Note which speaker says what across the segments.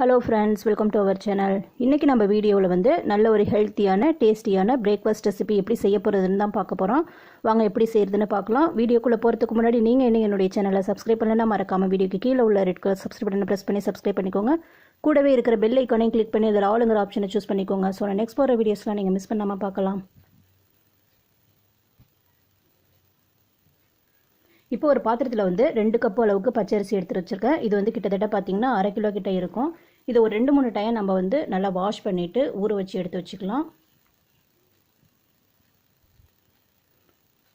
Speaker 1: Hello friends welcome to our channel இன்றைக்கி நம்ம வீடியோவில் வந்து நல்ல ஒரு ஹெல்த்தியான டேஸ்டியான பிரேக்ஃபாஸ்ட் ரெசிபி எப்படி செய்ய போகிறதுன்னு தான் பார்க்க போகிறோம் வாங்க எப்படி செய்கிறதுன்னு பார்க்கலாம். வீடியோக்குள்ளே போகிறதுக்கு முன்னாடி நீங்கள் என்ன என்னுடைய சேனலை சப்ஸ்கிரைப் பண்ணலன்னா மறக்காமல் வீடியோக்கு கீழே உள்ள ரெட் கலர் சப்ஸ்கிரைப் பண்ணி ப்ரெஸ் பண்ணி சப்ஸ்கிரைப் பண்ணிக்கோங்க. கூடவே இருக்கிற பெல் ஐக்கானையும் கிளிக் பண்ணி அதில் ஆளுங்கிற ஆப்ஷனை சூஸ் பண்ணிக்கோங்க. ஸோ நான் நெக்ஸ்ட் போகிற வீடியோஸ்லாம் நீங்கள் மிஸ் பண்ணாமல் பார்க்கலாம். இப்போ ஒரு பாத்திரத்தில் வந்து ரெண்டு கப்பு அளவுக்கு பச்சரிசி எடுத்து வச்சுருக்கேன். இது வந்து கிட்டத்தட்ட பார்த்தீங்கன்னா அரை கிலோ கிட்ட இருக்கும். இதை ஒரு ரெண்டு மூணு டைம் நம்ம வந்து நல்லா வாஷ் பண்ணிவிட்டு ஊற வச்சு எடுத்து வச்சுக்கலாம்.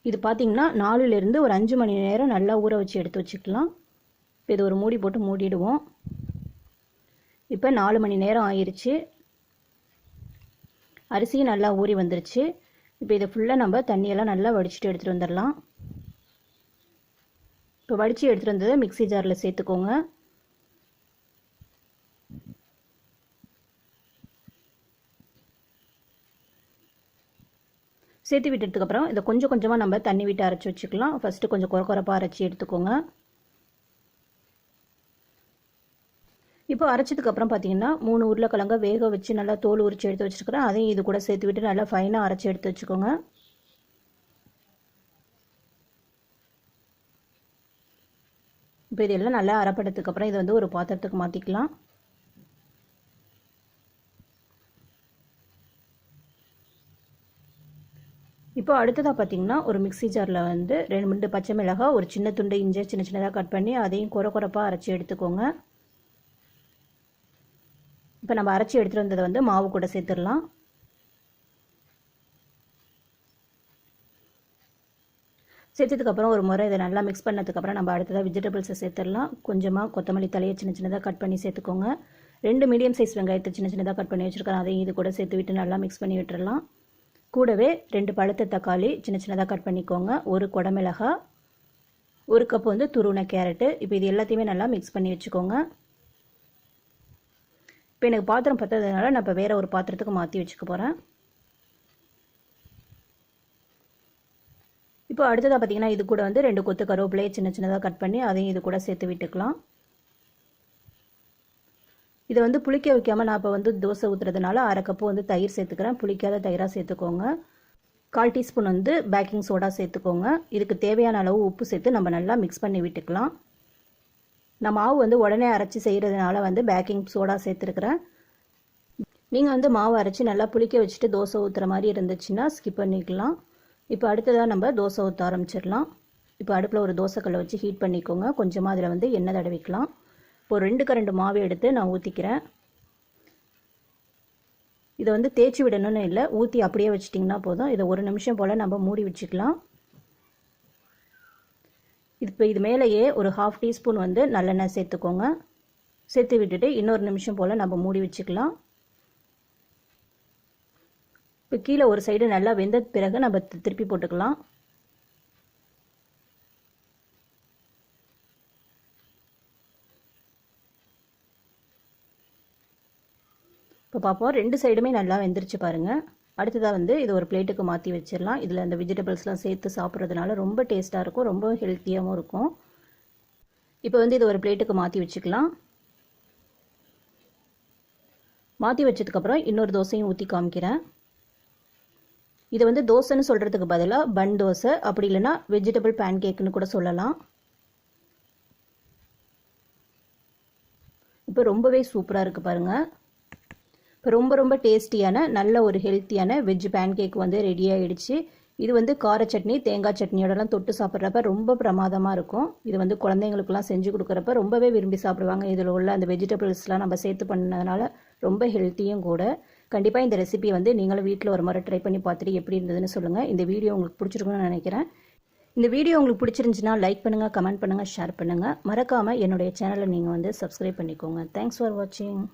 Speaker 1: இது பார்த்தீங்கன்னா நாலுலேருந்து ஒரு அஞ்சு மணி நேரம் நல்லா ஊற வச்சு எடுத்து வச்சுக்கலாம். இப்போ இது ஒரு மூடி போட்டு மூடிடுவோம். இப்போ நாலு மணி நேரம் ஆயிடுச்சு அரிசியும் நல்லா ஊறி வந்துருச்சு. இப்போ இதை ஃபுல்லாக நம்ம தண்ணியெல்லாம் நல்லா வடிச்சிட்டு எடுத்துகிட்டு வந்துடலாம். இப்போ வடித்து எடுத்துகிட்டு வந்ததை மிக்சி ஜாரில் சேர்த்துக்கோங்க. சேர்த்து விட்டதுக்கப்புறம் இதை கொஞ்சம் கொஞ்சமாக நம்ம தண்ணி விட்டு அரைச்சி வச்சுக்கலாம். ஃபஸ்ட்டு கொஞ்சம் குறை குறைப்பாக அரைச்சி எடுத்துக்கோங்க. இப்போ அரைச்சதுக்கப்புறம் பார்த்தீங்கன்னா மூணு உருளைக்கிழங்க வேக வச்சு நல்லா தோல் உரிச்சு எடுத்து வச்சுருக்கிறேன். அதையும் இது கூட சேர்த்து விட்டு நல்லா ஃபைனாக அரைச்சி எடுத்து வச்சுக்கோங்க. இப்போ இதெல்லாம் நல்லா அரைப்பட்டதுக்கப்புறம் இதை வந்து ஒரு பாத்திரத்துக்கு மாற்றிக்கலாம் இப்போ அடுத்ததாக பார்த்தீங்கன்னா ஒரு மிக்சி ஜாரில் வந்து ரெண்டு ரெண்டு பச்சை மிளகாய் ஒரு சின்ன துண்டு இஞ்சி சின்ன சின்னதாக கட் பண்ணி அதையும் குறை குறைப்பாக அரைச்சி எடுத்துக்கோங்க. இப்போ நம்ம அரைச்சி எடுத்துகிட்டு வந்ததை வந்து மாவு கூட சேர்த்துடலாம். சேர்த்ததுக்கப்புறம் ஒரு முறை இதை நல்லா மிக்ஸ் பண்ணதுக்கப்புறம் நம்ம அடுத்ததாக வெஜிடபிள்ஸை சேர்த்துடலாம். கொஞ்சமாக கொத்தமல்லி தலையை சின்ன சின்னதாக கட் பண்ணி சேர்த்துக்கோங்க. ரெண்டு மீடியம் சைஸ் வெங்காயத்தை சின்ன சின்னதாக கட் பண்ணி வச்சுருக்கேன். அதையும் இது கூட சேர்த்து விட்டு நல்லா மிக்ஸ் பண்ணி விட்டுடலாம் கூடவே ரெண்டு பழுத்த தக்காளி சின்ன சின்னதாக கட் பண்ணிக்கோங்க. ஒரு குடமிளகா ஒரு கப் வந்து துருவின கேரட்டு இப்போ இது எல்லாத்தையுமே நல்லா மிக்ஸ் பண்ணி வச்சுக்கோங்க. இப்போ எனக்கு பாத்திரம் பற்றதுனால நான் இப்போ வேறு ஒரு பாத்திரத்துக்கு மாற்றி வச்சுக்க போகிறேன் இப்போ அடுத்ததாக பார்த்தீங்கன்னா இது கூட வந்து ரெண்டு கொத்து கருவேப்பிலையை சின்ன சின்னதாக கட் பண்ணி அதையும் இது கூட சேர்த்து விட்டுக்கலாம். இதை வந்து புளிக்க வைக்காமல் நான் இப்போ வந்து தோசை ஊற்றுறதுனால அரை கப்பு வந்து தயிர் சேர்த்துக்கிறேன். புளிக்காத தயிராக சேர்த்துக்கோங்க. கால் டீஸ்பூன் வந்து பேக்கிங் சோடா சேர்த்துக்கோங்க. இதுக்கு தேவையான அளவு உப்பு சேர்த்து நம்ம நல்லா மிக்ஸ் பண்ணி விட்டுக்கலாம். நான் மாவு வந்து உடனே அரைச்சி செய்கிறதுனால வந்து பேக்கிங் சோடா சேர்த்துருக்குறேன். நீங்கள் வந்து மாவு அரைச்சி நல்லா புளிக்க வச்சுட்டு தோசை ஊற்றுற மாதிரி இருந்துச்சுன்னா ஸ்கிப் பண்ணிக்கலாம். இப்போ அடுத்ததாக நம்ம தோசை ஊற்ற ஆரம்பிச்சிடலாம். இப்போ அடுப்பில் ஒரு தோசைக்கல்லை வச்சு ஹீட் பண்ணிக்கோங்க. கொஞ்சமாக அதில் வந்து எண்ணெய் தடவிக்கலாம். இப்போ ரெண்டு கரண்டு மாவு எடுத்து நான் ஊற்றிக்கிறேன் இதை வந்து தேய்ச்சி விடணும்னு இல்லை ஊற்றி அப்படியே வச்சிட்டிங்கன்னா போதும். இதை ஒரு நிமிஷம் போல் நம்ம மூடி வச்சுக்கலாம். இப்போ இது மேலேயே ஒரு ஹாஃப் டீஸ்பூன் வந்து நல்லெண்ணெய் சேர்த்துக்கோங்க. சேர்த்து விட்டுட்டு இன்னொரு நிமிஷம் போல் நம்ம மூடி வச்சுக்கலாம். இப்போ கீழே ஒரு சைடு நல்லா வெந்த பிறகு நம்ம திருப்பி போட்டுக்கலாம். இப்போ பார்ப்போம் ரெண்டு சைடுமே நல்லா வெந்துருச்சு பாருங்கள் அடுத்ததாக வந்து இது ஒரு பிளேட்டுக்கு மாற்றி வச்சிடலாம். இதில் அந்த வெஜிடபிள்ஸ்லாம் சேர்த்து சாப்பிட்றதுனால ரொம்ப டேஸ்ட்டாக இருக்கும். ரொம்ப ஹெல்த்தியாகவும் இருக்கும். இப்போ வந்து இது ஒரு பிளேட்டுக்கு மாற்றி வச்சுக்கலாம். மாற்றி வச்சதுக்கப்புறம் இன்னொரு தோசையும் ஊற்றி காமிக்கிறேன். இதை வந்து தோசைன்னு சொல்கிறதுக்கு பதிலாக பன் தோசை அப்படி இல்லைன்னா வெஜிடபிள் பேன் கேக்குன்னு கூட சொல்லலாம். இப்போ ரொம்பவே சூப்பராக இருக்குது பாருங்கள் இப்போ ரொம்ப ரொம்ப டேஸ்டியான நல்ல ஒரு ஹெல்த்தியான வெஜ் பேன் கேக் வந்து ரெடி ஆகிடுச்சு இது வந்து கார சட்னி தேங்காய் சட்னியோடலாம் தொட்டு சாப்பிட்றப்ப ரொம்ப பிரமாதமாக இருக்கும். இது வந்து குழந்தைங்களுக்குலாம் செஞ்சு கொடுக்குறப்ப ரொம்பவே விரும்பி சாப்பிடுவாங்க. இதில் உள்ள அந்த வெஜிடபிள்ஸ்லாம் நம்ம சேர்த்து பண்ணதுனால ரொம்ப ஹெல்த்தியும் கூட. கண்டிப்பாக இந்த ரெசிபி வந்து நீங்களும் வீட்டில் ஒரு முறை ட்ரை பண்ணி பார்த்துட்டு எப்படி இருந்ததுன்னு சொல்லுங்கள் இந்த வீடியோ உங்களுக்கு பிடிச்சிருக்குன்னு நினைக்கிறேன். இந்த வீடியோ உங்களுக்கு பிடிச்சிருந்துச்சுன்னா லைக் பண்ணுங்கள் கமெண்ட் பண்ணுங்கள் ஷேர் பண்ணுங்கள் மறக்காமல் என்னுடைய சேனலை நீங்கள் வந்து சப்ஸ்கிரைப் பண்ணிக்கோங்க. தேங்க்ஸ் ஃபார் வாட்சிங்